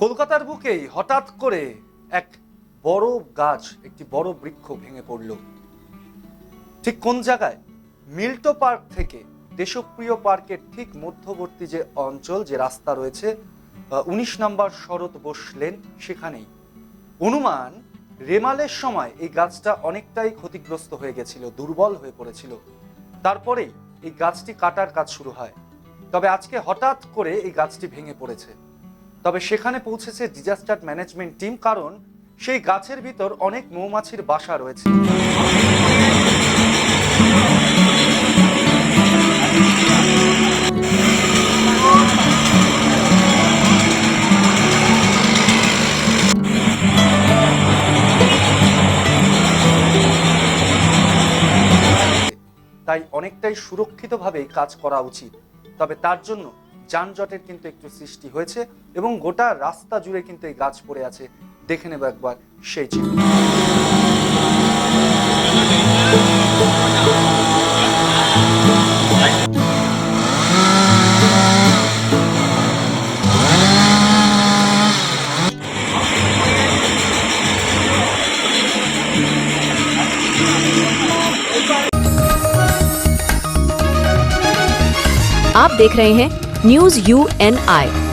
কলকাতার বুকেই হঠাৎ করে এক বড় গাছ, একটি বড় বৃক্ষ ভেঙে পড়ল। ঠিক কোন জায়গায়? মিল্টো পার্ক থেকে। দেশপ্রিয় পার্কের ঠিক মধ্যবর্তী যে অঞ্চল, যে রাস্তা রয়েছে উনিশ নম্বর শরৎ বসলেন সেখানেই। অনুমান রেমালের সময় এই গাছটা অনেকটাই ক্ষতিগ্রস্ত হয়ে গেছিল, দুর্বল হয়ে পড়েছিল। তারপরেই এই গাছটি কাটার কাজ শুরু হয়। তবে আজকে হঠাৎ করে এই গাছটি ভেঙে পড়েছে। তবে সেখানে পৌঁছেছে ডিজাস্টার ম্যানেজমেন্ট টিম কারণ সেই গাছের ভিতর অনেক মৌমাছির বাসা রয়েছে। তাই অনেকটাই সুরক্ষিতভাবেই কাজ করা উচিত। তবে তার জন্য যানজটের কিন্তু একটু সৃষ্টি হয়েছে এবং গোটা রাস্তা জুড়ে কিন্তু এই গাছ পড়ে আছে দেখে নেব একবার সেই চিত্র आप देख रहे हैं News UNI.